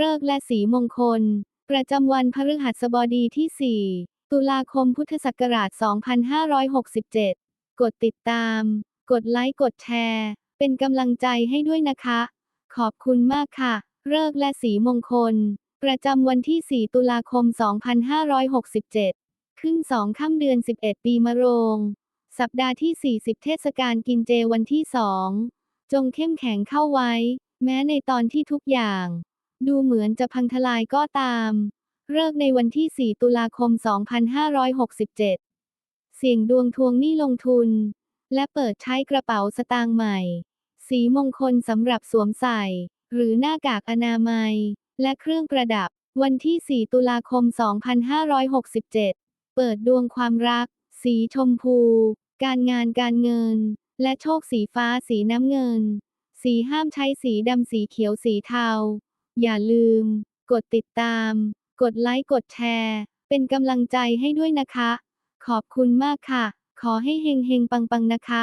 ฤกษ์และสีมงคล ประจำวันพฤหัสบดีที่ 4 ตุลาคมพุทธศักราช 2567 กดติดตาม กดไลค์กดแชร์ เป็นกำลังใจให้ด้วยนะคะ ขอบคุณมากค่ะฤกษ์และสีมงคล ประจำวันที่ 4 ตุลาคม 2567 ขึ้น 2 ค่ำเดือน 11 ปีมะโรง สัปดาห์ที่ 40 เทศกาลกินเจวันที่ 2 จงเข้มแข็งเข้าไว้ แม้ในตอนที่ทุกอย่าง ดูเหมือนจะพังทลายก็ตามเลิกในวันที่ 4 ตุลาคม 2567 เสี่ยงดวงทวงหนี้ลงทุน และเปิดใช้กระเป๋าสตางค์ใหม่ สีมงคลสำหรับสวมใส่ หรือหน้ากากอนามัย และเครื่องประดับ วันที่ 4 ตุลาคม 2567 เปิดดวงความรัก สีชมพู การงานการเงิน และโชคสีฟ้าสีน้ำเงิน สีห้ามใช้สีดำสีเขียวสีเทา อย่าลืม กดติดตาม กดไลค์กดแชร์ เป็นกำลังใจให้ด้วยนะคะ ขอบคุณมากค่ะ ขอให้เฮงเฮงปังปังนะคะ